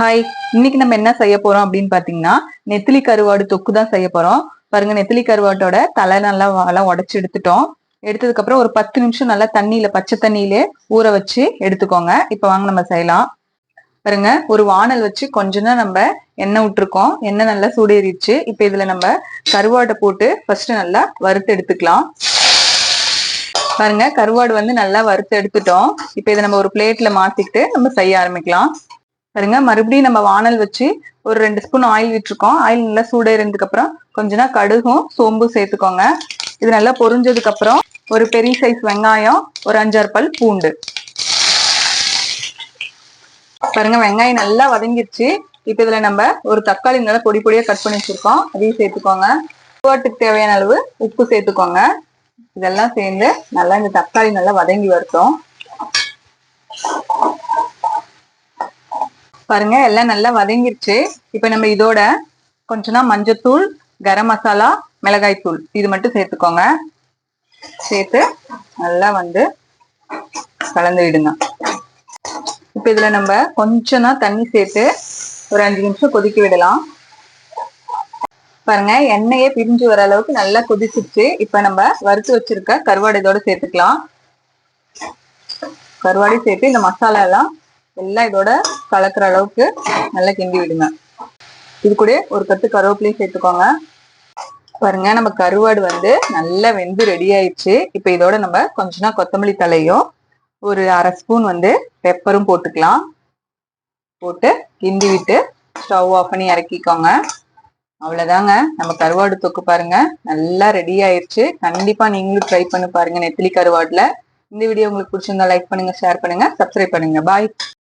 Hi இன்னைக்கு நம்ம என்ன செய்ய போறோம் அப்படின்னு பாத்தீங்கன்னா நெத்திலி கருவாடு தொக்கு தான் செய்ய போறோம். பாருங்க நெத்திலி கருவாட்டோட தலை நல்லா வாழை உடைச்சு எடுத்துட்டோம். எடுத்ததுக்கு அப்புறம் ஒரு பத்து நிமிஷம் நல்லா தண்ணியில பச்சை தண்ணியிலே ஊற வச்சு எடுத்துக்கோங்க. இப்ப வாங்க நம்ம செய்யலாம். பாருங்க ஒரு வானல் வச்சு கொஞ்ச தான் நம்ம எண்ணெய் விட்டுருக்கோம். எண்ணெய் நல்லா சூடேறிடுச்சு. இப்ப இதுல நம்ம கருவாட்டை போட்டு ஃபர்ஸ்ட் நல்லா வறுத்து எடுத்துக்கலாம். பாருங்க கருவாடு வந்து நல்லா வறுத்து எடுத்துட்டோம். இப்ப இதை நம்ம ஒரு பிளேட்ல மாத்திக்கிட்டு நம்ம செய்ய ஆரம்பிக்கலாம். பாருங்க மறுபடியும் நம்ம வானல் வச்சு ஒரு ரெண்டு ஸ்பூன் ஆயில் விட்டுருக்கோம். ஆயில் நல்லா சூடேறினதுக்கு அப்புறம் கொஞ்ச நாள் கடுகும் சோம்பும் சேர்த்துக்கோங்க. இது நல்லா பொரிஞ்சதுக்கு அப்புறம் ஒரு பெரிய சைஸ் வெங்காயம் ஒரு அஞ்சாறு பல் பூண்டு. பாருங்க வெங்காயம் நல்லா வதங்கிருச்சு. இப்ப இதுல நம்ம ஒரு தக்காளி நல்லா பொடி பொடியா கட் பண்ணி வச்சிருக்கோம். அதையும் சேர்த்துக்கோங்க. கருவாட்டுக்கு தேவையான அளவு உப்பு சேர்த்துக்கோங்க. இதெல்லாம் சேர்ந்து நல்லா இந்த தக்காளி நல்லா வதங்கி வரட்டும். பாருங்க எல்லாம் நல்லா வதங்கிருச்சு. இப்ப நம்ம இதோட கொஞ்சம் மஞ்சத்தூள் கரம் மசாலா மிளகாய் தூள் இது மட்டும் சேர்த்துக்கோங்க. சேர்த்து நல்லா வந்து கலந்து விடுங்க. இப்ப இதுல நம்ம கொஞ்சம் தண்ணி சேர்த்து ஒரு அஞ்சு நிமிஷம் கொதிக்க விடலாம். பாருங்க எண்ணெயே பிரிஞ்சு வர அளவுக்கு நல்லா கொதிச்சிருச்சு. இப்ப நம்ம வறுத்து வச்சிருக்க கருவாடு இதோட சேர்த்துக்கலாம். கருவாடி சேர்த்து இந்த மசாலா எல்லாம் எல்லாம் இதோட கலக்குற அளவுக்கு நல்லா கிண்டி விடுங்க. இது கூட ஒரு கத்து கருவேப்பிலையும் சேர்த்துக்கோங்க. பாருங்க நம்ம கருவாடு வந்து நல்லா வெந்து ரெடி ஆயிடுச்சு. இப்ப இதோட நம்ம கொஞ்சம் கொத்தமல்லி தலையும் ஒரு அரை ஸ்பூன் வந்து பெப்பரும் போட்டுக்கலாம். போட்டு கிண்டி விட்டு ஸ்டவ் ஆஃப் பண்ணி இறக்கிக்கோங்க. அவ்வளவுதாங்க. நம்ம கருவாடு தொக்கு பாருங்க நல்லா ரெடி ஆயிடுச்சு. கண்டிப்பா நீங்களும் ட்ரை பண்ணி பாருங்க நெத்திலி கருவாடுல இந்த வீடியோ உங்களுக்கு பிடிச்சிருந்தா லைக் பண்ணுங்க ஷேர் பண்ணுங்க சப்ஸ்கிரைப் பண்ணுங்க. பாய்